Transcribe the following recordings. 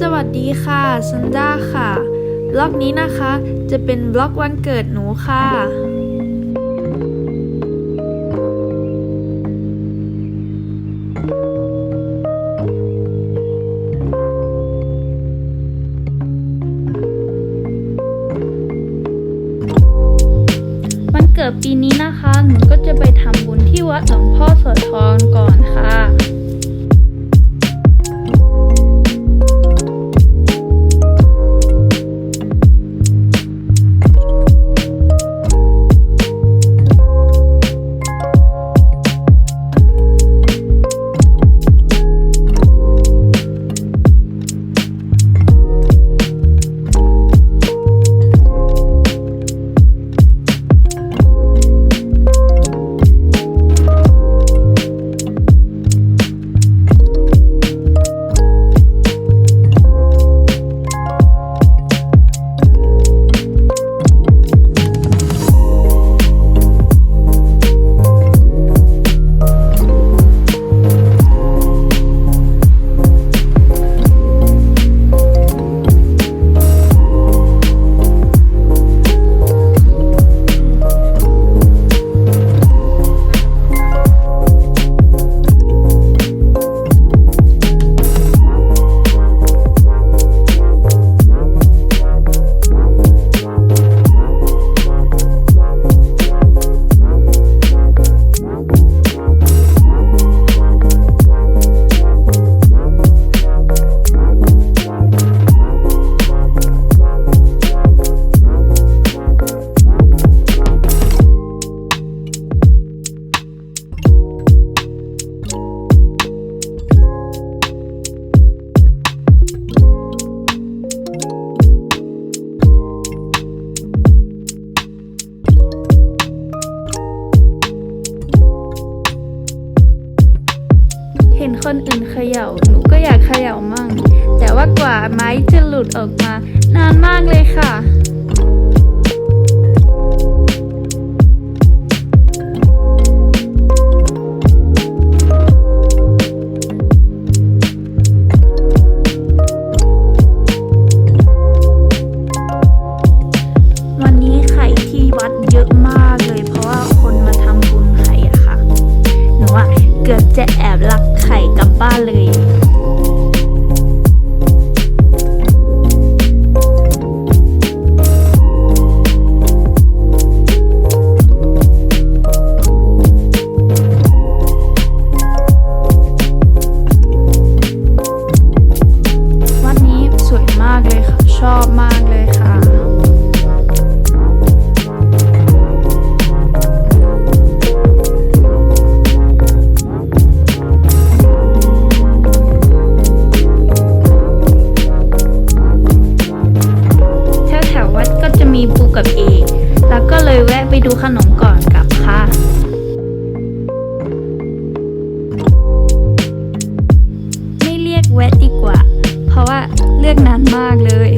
สวัสดีค่ะซันด้าค่ะบล็อกนี้นะคะ จะเป็นบล็อกวันเกิดหนูค่ะ วันเกิดปีนี้นะคะ หนูก็จะไปทำบุญที่วัดหลวงพ่อโสธรก่อนค่ะ ห็นคนอื่นเขย่า หนูก็อยากเขย่ามั่ง แต่ว่ากว่าไม้จะหลุดออกมา นานมากเลยค่ะ แล้วก็เลยแวะไปดูขนมก่อนกลับค่ะ ไม่เรียกแวะดีกว่า เพราะว่าเลือกนานมากเลย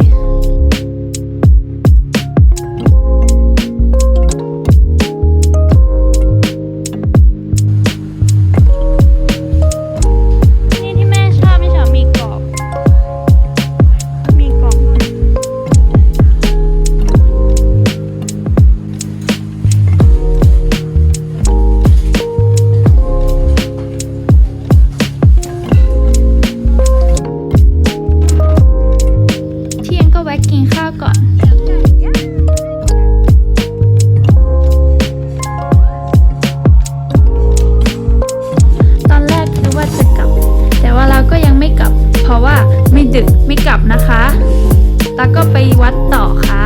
ไม่กไม่กลับนะคะแล้วก็ไปวัดต่อค่ะ